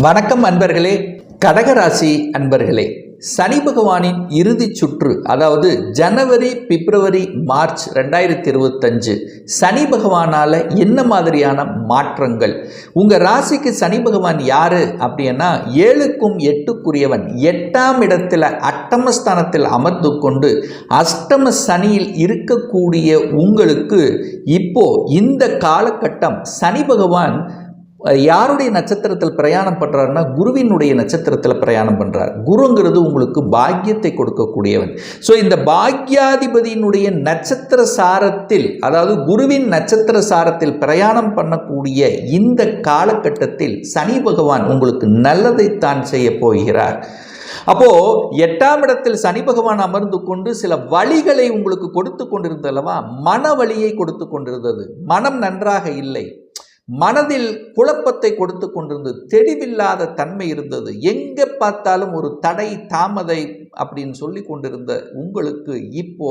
வணக்கம் அன்பர்களே கடகராசி அன்பர்களே. சனி பகவானின் இறுதி சுற்று அதாவது ஜனவரி பிப்ரவரி மார்ச் ரெண்டாயிரத்தி இருபத்தஞ்சு சனி பகவானால் என்ன மாதிரியான மாற்றங்கள்? உங்கள் ராசிக்கு சனி பகவான் யார் அப்படின்னா ஏழுக்கும் எட்டுக்குரியவன். எட்டாம் இடத்தில் அட்டமஸ்தானத்தில் அமர்ந்து கொண்டு அஷ்டம சனியில் இருக்கக்கூடிய உங்களுக்கு இப்போ இந்த காலகட்டம் சனி பகவான் யாருடைய நட்சத்திரத்தில் பிரயாணம் பண்ணுறாருன்னா குருவினுடைய நட்சத்திரத்தில் பிரயாணம் பண்ணுறார் குருங்கிறது உங்களுக்கு பாக்கியத்தை கொடுக்கக்கூடியவன். ஸோ இந்த பாக்யாதிபதியினுடைய நட்சத்திர சாரத்தில் அதாவது குருவின் நட்சத்திர சாரத்தில் பிரயாணம் பண்ணக்கூடிய இந்த காலகட்டத்தில் சனி பகவான் உங்களுக்கு நல்லதைத்தான் செய்ய போகிறார். அப்போ எட்டாம் இடத்தில் சனி பகவான் அமர்ந்து கொண்டு சில வழிகளை உங்களுக்கு கொடுத்து கொண்டிருந்தல்லவா மன வழியை கொடுத்து கொண்டிருந்தது. மனம் நன்றாக இல்லை. மனதில் குழப்பத்தை கொடுத்து கொண்டிருந்தது தெளிவில்லாத தன்மை இருந்தது. எங்கே பார்த்தாலும் ஒரு தடை தாமதை அப்படின்னு சொல்லி கொண்டிருந்த உங்களுக்கு இப்போ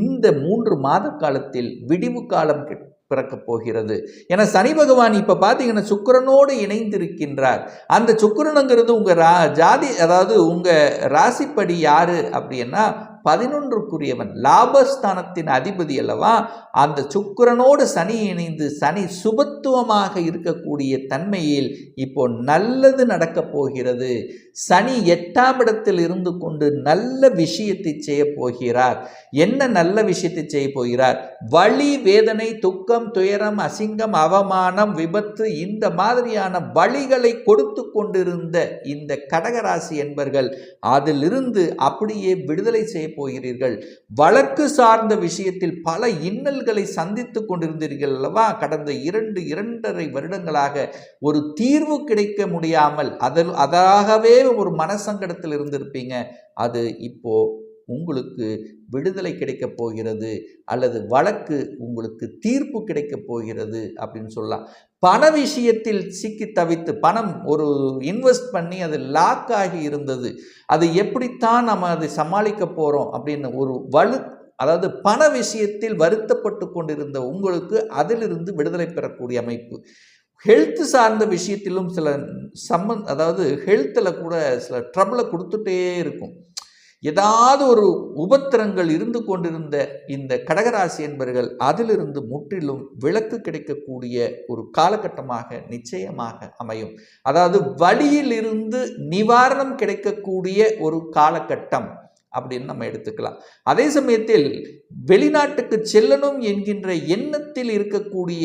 இந்த மூன்று மாத காலத்தில் விடிவு காலம் பிறக்கப் போகிறது. என சனி பகவான் இப்போ பார்த்தீங்கன்னா சுக்கிரனோடு இணைந்திருக்கின்றார். அந்த சுக்கிரனுங்கிறது உங்கள் ரா ஜாதி அதாவது உங்கள் ராசிப்படி யாரு அப்படின்னா பதினொன்றுக்குரியவன் லாபஸ்தானத்தின் அதிபதி அல்லவா அந்த சுக்கரனோடு சனி இணைந்து சனி சுபத்துவமாக இருக்கக்கூடிய தன்மையில் இப்போ நல்லது நடக்கப் போகிறது. சனி எட்டாம் இடத்தில் இருந்து கொண்டு நல்ல விஷயத்தை செய்ய போகிறார். என்ன நல்ல விஷயத்தை செய்ய போகிறார்? வழி வேதனை துக்கம் துயரம் அசிங்கம் அவமானம் விபத்து இந்த மாதிரியான வழிகளை கொடுத்து கொண்டிருந்த இந்த கடகராசி என்பர்கள் அதிலிருந்து அப்படியே விடுதலை செய்ய போகிறீர்கள். வழக்கு சார்ந்த விஷயத்தில் பல இன்னல்களை சந்தித்து கொண்டிருந்தீர்கள் அல்லவா? கடந்த இரண்டு இரண்டரை வருடங்களாக ஒரு தீர்வு கிடைக்க முடியாமல் அதில் அதாகவே ஒரு மனசங்கடத்தில் இருந்திருப்பீங்க. அது இப்போ உங்களுக்கு விடுதலை கிடைக்கப் போகிறது அல்லது வழக்கு உங்களுக்கு தீர்ப்பு கிடைக்கப் போகிறது அப்படின்னு சொல்லலாம். பண விஷயத்தில் சிக்கி தவித்து பணம் ஒரு இன்வெஸ்ட் பண்ணி அது லாக் ஆகி இருந்தது. அது எப்படித்தான் நம்ம அதை சமாளிக்க போகிறோம் அப்படின்னு ஒரு வலு அதாவது பண விஷயத்தில் வருத்தப்பட்டு கொண்டிருந்த உங்களுக்கு அதிலிருந்து விடுதலை பெறக்கூடிய அமைப்பு. ஹெல்த் சார்ந்த விஷயத்திலும் சில சம்மந் அதாவது ஹெல்த்தில் கூட சில ட்ரபிளை கொடுத்துட்டே இருக்கும். ஏதாவது ஒரு உபத்திரங்கள் இருந்து கொண்டிருந்த இந்த கடகராசி என்பர்கள் அதிலிருந்து முற்றிலும் விளக்கு கிடைக்கக்கூடிய ஒரு காலகட்டமாக நிச்சயமாக அமையும். அதாவது வழியிலிருந்து நிவாரணம் கிடைக்கக்கூடிய ஒரு காலகட்டம் அப்படின்னு நம்ம எடுத்துக்கலாம். அதே சமயத்தில் வெளிநாட்டுக்கு செல்லணும் என்கின்ற எண்ணத்தில் இருக்கக்கூடிய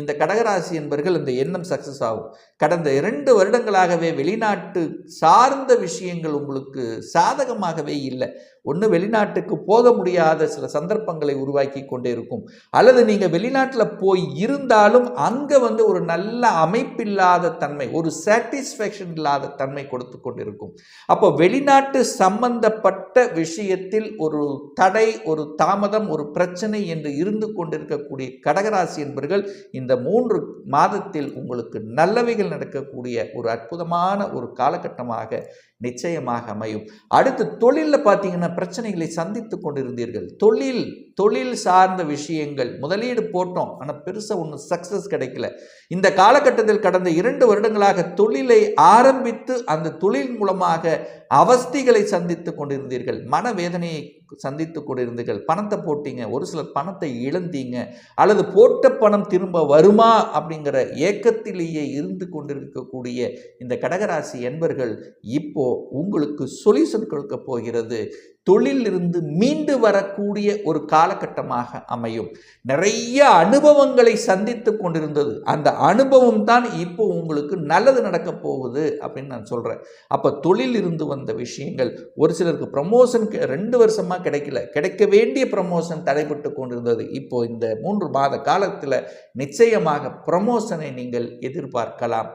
இந்த கடகராசி என்பர்கள் இந்த எண்ணம் சக்சஸ் ஆகும். கடந்த இரண்டு வருடங்களாகவே வெளிநாட்டு சார்ந்த விஷயங்கள் உங்களுக்கு சாதகமாகவே இல்லை. ஒன்று வெளிநாட்டுக்கு போக முடியாத சில சந்தர்ப்பங்களை உருவாக்கி கொண்டே இருக்கும். அல்லது நீங்கள் வெளிநாட்டில் போய் இருந்தாலும் அங்கே வந்து ஒரு நல்ல அமைப்பில்லாத தன்மை ஒரு சாட்டிஸ்ஃபேக்ஷன் இல்லாத தன்மை கொடுத்து கொண்டிருக்கும். அப்போ வெளிநாட்டு சம்பந்தப்பட்ட விஷயத்தில் ஒரு தடை ஒரு தாமதம் ஒரு பிரச்சனை என்று இருந்து கொண்டிருக்கக்கூடிய கடகராசி என்பர்கள் இந்த இந்த மூன்று மாதத்தில் உங்களுக்கு நல்லவைகள் நடக்கக்கூடிய ஒரு அற்புதமான ஒரு காலகட்டமாக நிச்சயமாக அமையும். அடுத்து தொழிலில் பார்த்தீங்கன்னா பிரச்சனைகளை சந்தித்து கொண்டிருந்தீர்கள். தொழில் தொழில் சார்ந்த விஷயங்கள். முதலீடு போட்டோம். ஆனால் பெருசாக ஒன்றும் சக்ஸஸ் கிடைக்கல. இந்த காலகட்டத்தில் கடந்த இரண்டு வருடங்களாக தொழிலை ஆரம்பித்து அந்த தொழில் மூலமாக அவஸ்திகளை சந்தித்து கொண்டிருந்தீர்கள். மனவேதனையை சந்தித்து கொண்டிருந்தீர்கள். பணத்தை போட்டீங்க. ஒரு சிலர் பணத்தை இழந்தீங்க. அல்லது போட்ட பணம் திரும்ப வருமா அப்படிங்கிற ஏக்கத்திலேயே இருந்து கொண்டிருக்கக்கூடிய இந்த கடகராசி என்பர்கள் இப்போ உங்களுக்கு சொல்யூஷன் கொடுக்க போகிறது. தொழிலிருந்து மீண்டு வரக்கூடிய ஒரு காலகட்டமாக அமையும். நிறைய அனுபவங்களை சந்தித்து கொண்டிருந்தது. அந்த அனுபவம் தான் இப்போ உங்களுக்கு நல்லது நடக்க போகுது அப்படின்னு நான் சொல்கிறேன் அப்போ தொழில் இருந்து வந்த விஷயங்கள் ஒரு சிலருக்கு ப்ரமோஷன் ரெண்டு வருஷமாக கிடைக்கல. கிடைக்க வேண்டிய ப்ரமோஷன் தடைபட்டு கொண்டிருந்தது. இப்போ இந்த மூன்று மாத காலத்தில் நிச்சயமாக ப்ரமோஷனை நீங்கள் எதிர்பார்க்கலாம்.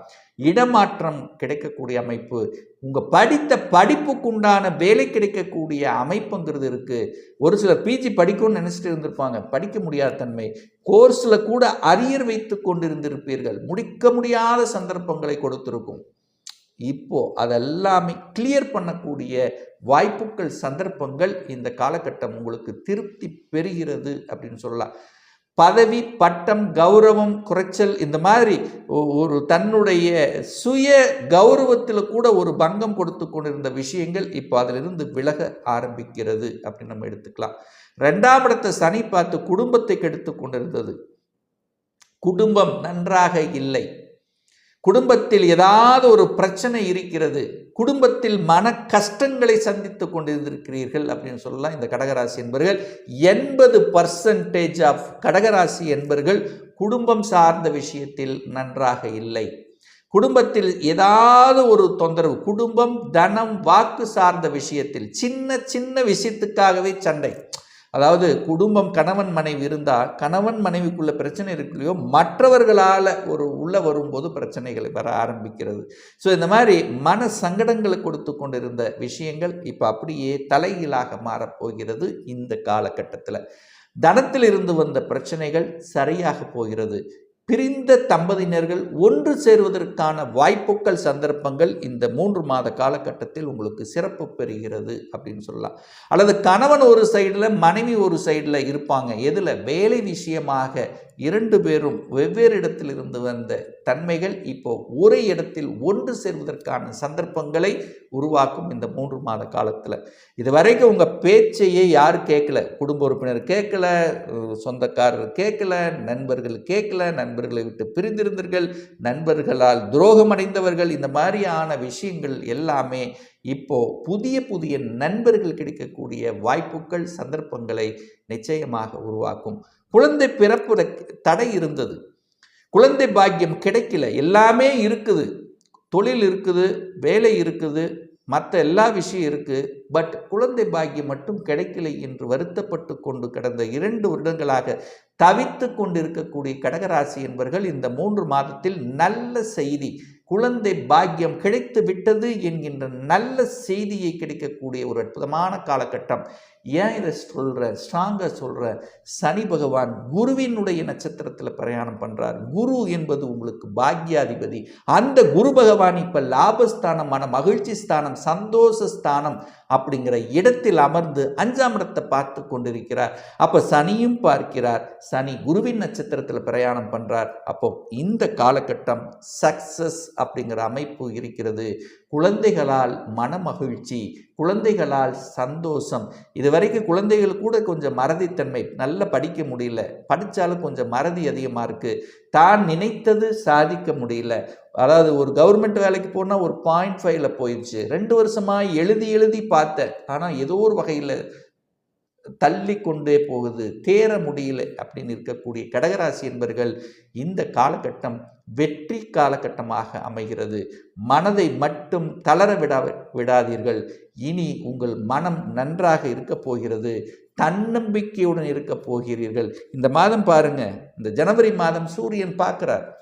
இடமாற்றம் கிடைக்கக்கூடிய அமைப்பு. உங்கள் படித்த படிப்புக்குண்டான வேலை கிடைக்கக்கூடிய அமைப்புங்கிறது இருக்குது ஒரு சிலர் பிஜி படிக்கணும்னு நினச்சிட்டு இருந்திருப்பாங்க. படிக்க முடியாத தன்மை. கோர்ஸில் கூட அரியர் வைத்து கொண்டிருந்திருப்பீர்கள். முடிக்க முடியாத சந்தர்ப்பங்களை கொடுத்துருக்கும். இப்போ அதெல்லாமே கிளியர் பண்ணக்கூடிய வாய்ப்புகள் சந்தர்ப்பங்கள் இந்த காலகட்டம் உங்களுக்கு திருப்தி பெறுகிறது அப்படின்னு சொல்லலாம். பதவி பட்டம் கௌரவம் குறைச்சல் இந்த மாதிரி ஒ- ஒரு தன்னுடைய சுய கௌரவத்தில் கூட ஒரு பங்கம் கொடுத்து கொண்டிருந்த விஷயங்கள் இப்போ அதிலிருந்து விலக ஆரம்பிக்கிறது அப்படின்னு நம்ம எடுத்துக்கலாம். ரெண்டாம் இடத்தை சனி பார்த்து குடும்பத்தை கெடுத்து கொண்டிருந்தது. குடும்பம் நன்றாக இல்லை. குடும்பத்தில் ஏதாவது ஒரு பிரச்சனை இருக்கிறது குடும்பத்தில் மன கஷ்டங்களை சந்தித்து கொண்டிருந்திருக்கிறீர்கள் அப்படின்னு சொல்லலாம் இந்த கடகராசி என்பர்கள். எண்பது பர்சன்டேஜ் ஆஃப் கடகராசி என்பர்கள் குடும்பம் சார்ந்த விஷயத்தில் நன்றாக இல்லை. குடும்பத்தில் ஏதாவது ஒரு தொந்தரவு குடும்பம் தனம் வாக்கு சார்ந்த விஷயத்தில் சின்ன சின்ன விஷயத்துக்காகவே சண்டை. அதாவது குடும்பம் கணவன் மனைவி இருந்தால் கணவன் மனைவிக்குள்ள பிரச்சனை இருக்குல்லையோ மற்றவர்களால் ஒரு உள்ளே வரும்போது பிரச்சனைகள் வர ஆரம்பிக்கிறது. ஸோ இந்த மாதிரி மன சங்கடங்களை கொடுத்து கொண்டிருந்த விஷயங்கள் இப்போ அப்படியே தலைகீழாக மாறப்போகிறது இந்த காலகட்டத்தில். தனத்தில் இருந்து வந்த பிரச்சனைகள் சரியாக போகிறது. பிரிந்த தம்பதியினர்கள் ஒன்று சேருவதற்கான வாய்ப்புகள் சந்தர்ப்பங்கள் இந்த மூன்று மாத காலகட்டத்தில் உங்களுக்கு சிறப்பு பெறுகிறது அப்படின்னு சொல்லலாம். அல்லது கணவன் ஒரு சைடில் மனைவி ஒரு சைடில் இருப்பாங்க. எதில்? வேலை விஷயமாக இரண்டு பேரும் வெவ்வேறு இடத்தில் இருந்து வந்த தன்மைகள் இப்போ ஒரே இடத்தில் ஒன்று சேர்வதற்கான சந்தர்ப்பங்களை உருவாக்கும் இந்த மூன்று மாத காலத்தில். இது வரைக்கும் உங்கள் பேச்சையே யார் கேட்கல குடும்ப உறுப்பினர் கேட்கல சொந்தக்காரர் கேட்கல நண்பர்கள் கேட்கல நண்பர்களை விட்டு பிரிந்திருந்தீர்கள் நண்பர்களால் துரோகம் அடைந்தவர்கள் இந்த மாதிரியான விஷயங்கள் எல்லாமே இப்போ புதிய புதிய நண்பர்கள் கிடைக்கக்கூடிய வாய்ப்புகள் சந்தர்ப்பங்களை நிச்சயமாக உருவாக்கும். குழந்தை பிறப்பு தடை இருந்தது. குழந்தை பாக்கியம் கிடைக்கல. எல்லாமே இருக்குது. தொழில் இருக்குது வேலை இருக்குது மற்ற எல்லா விஷயம் இருக்குது பட் குழந்தை பாக்கியம் மட்டும் கிடைக்கலை என்று வருத்தப்பட்டு கொண்டு கடந்த இரண்டு வருடங்களாக தவித்து கொண்டிருக்கக்கூடிய கடகராசி என்பவர்கள் இந்த மூன்று மாதத்தில் நல்ல செய்தி குழந்தை பாக்கியம் கிடைத்து விட்டது என்கின்ற நல்ல செய்தியை கிடைக்கக்கூடிய ஒரு அற்புதமான காலகட்டம். ஏன் இதை சொல்கிற ஸ்ட்ராங்காக சொல்கிற சனி பகவான் குருவினுடைய நட்சத்திரத்தில் பிரயாணம் பண்ணுறார் குரு என்பது உங்களுக்கு பாக்யாதிபதி. அந்த குரு பகவான் இப்போ லாபஸ்தானம் மன மகிழ்ச்சி ஸ்தானம் சந்தோஷ ஸ்தானம் அப்படிங்கிற இடத்தில் அமர்ந்து அஞ்சாம் இடத்தை பார்த்து கொண்டிருக்கிறார். அப்போ சனியும் பார்க்கிறார். சனி குருவின் நட்சத்திரத்தில் பிரயாணம் பண்ணுறார் அப்போ இந்த காலகட்டம் சக்சஸ் அப்படிங்கிற அமைப்பு இருக்கிறது. குழந்தைகளால் மனமகிழ்ச்சி குழந்தைகளால் சந்தோஷம். இது வரைக்கும் குழந்தைகள் கூட கொஞ்சம் மறதித்தன்மை நல்லா படிக்க முடியல. படித்தாலும் கொஞ்சம் மறதி அதிகமாக இருக்குது தான் நினைத்தது சாதிக்க முடியல. அதாவது ஒரு கவர்மெண்ட் வேலைக்கு போனால் ஒரு பாயிண்ட் ஃபைவ்ல போயிடுச்சு. ரெண்டு வருஷமாக எழுதி எழுதி பார்த்தேன். ஆனால் ஏதோ ஒரு வகையில் தள்ளி கொண்டே போகுது. தேர முடியல அப்படின்னு இருக்கக்கூடிய கடகராசி என்பர்கள் இந்த காலகட்டம் வெற்றி காலகட்டமாக அமைகிறது. மனதை மட்டும் தளர விடா விடாதீர்கள். இனி உங்கள் மனம் நன்றாக இருக்க போகிறது. தன்னம்பிக்கையுடன் இருக்க போகிறீர்கள். இந்த மாதம் பாருங்க இந்த ஜனவரி மாதம் சூரியன் பார்க்கிறார்.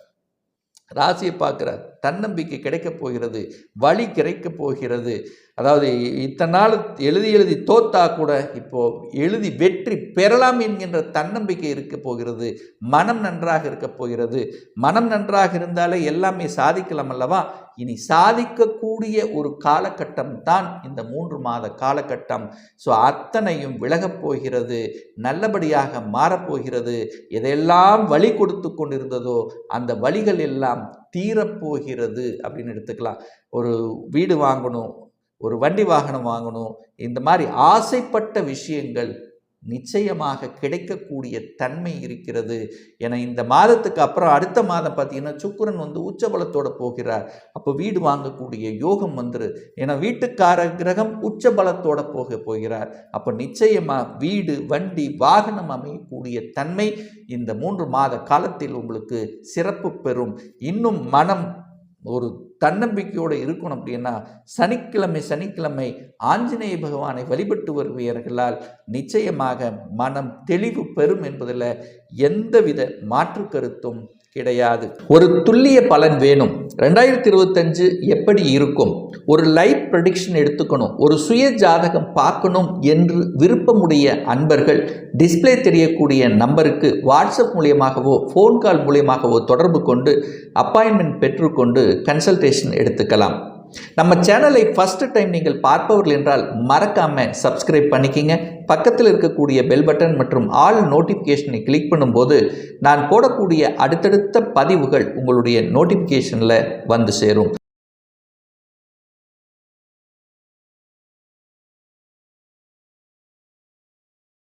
ராசியை பார்க்குறார் தன்னம்பிக்கை கிடைக்கப் போகிறது வழி கிடைக்கப் போகிறது. அதாவது இத்தனை நாள் எழுதி எழுதி தோத்தா கூட இப்போது எழுதி வெற்றி பெறலாம் என்கின்ற தன்னம்பிக்கை இருக்க போகிறது. மனம் நன்றாக இருக்க போகிறது. மனம் நன்றாக இருந்தாலே எல்லாமே சாதிக்கலாம் அல்லவா? இனி சாதிக்கக்கூடிய ஒரு காலகட்டம் தான் இந்த மூன்று மாத காலகட்டம். ஸோ அத்தனையும் விலகப் போகிறது நல்லபடியாக மாறப்போகிறது எதையெல்லாம் வழி கொடுத்து கொண்டிருந்ததோ அந்த வழிகள் எல்லாம் தீரப்போகிறது அப்படின்னு எடுத்துக்கலாம். ஒரு வீடு வாங்கணும் ஒரு வண்டி வாகனம் வாங்கணும் இந்த மாதிரி ஆசைப்பட்ட விஷயங்கள் நிச்சயமாக கிடைக்கக்கூடிய தன்மை இருக்கிறது என இந்த மாதத்துக்கு அப்புறம் அடுத்த மாதம் பார்த்தீங்கன்னா சுக்கிரன் வந்து உச்சபலத்தோடு போகிறார். அப்போ வீடு வாங்கக்கூடிய யோகம் வந்துரு. ஏன்னா வீட்டுக்கார கிரகம் உச்சபலத்தோடு போக போகிறார். அப்போ நிச்சயமாக வீடு வண்டி வாகனம் அமையக்கூடிய தன்மை இந்த மூன்று மாத காலத்தில் உங்களுக்கு சிறப்பு பெறும். இன்னும் மனம் ஒரு தன்னம்பிக்கையோடு இருக்கணும் அப்படின்னா சனிக்கிழமை சனிக்கிழமை ஆஞ்சநேய பகவானை வழிபட்டு வருவீர்களால் நிச்சயமாக மனம் தெளிவு பெறும் என்பதில் எந்தவித மாற்று கருத்தும் கிடையாது. ஒரு துல்லிய பலன் வேணும். ரெண்டாயிரத்தி இருபத்தஞ்சு எப்படி இருக்கும்? ஒரு லைவ் ப்ரடிக்ஷன் எடுத்துக்கணும். ஒரு சுய ஜாதகம் பார்க்கணும் என்று விருப்பமுடைய அன்பர்கள் டிஸ்ப்ளே தெரியக்கூடிய நம்பருக்கு வாட்ஸ்அப் மூலியமாகவோ ஃபோன் கால் மூலியமாகவோ தொடர்பு கொண்டு அப்பாயின்மெண்ட் பெற்றுக்கொண்டு கன்சல்டேஷன் எடுத்துக்கலாம். நம்ம சேனலை ஃபஸ்ட்டு டைம் நீங்கள் பார்ப்பவர்கள் என்றால் மறக்காமல் சப்ஸ்கிரைப் பண்ணிக்கிங்க. பக்கத்தில் இருக்கக்கூடிய பெல் பட்டன் மற்றும் ஆல் நோட்டிஃபிகேஷனை கிளிக் பண்ணும்போது நான் போடக்கூடிய அடுத்தடுத்த பதிவுகள் உங்களுடைய நோட்டிஃபிகேஷனில் வந்து சேரும்.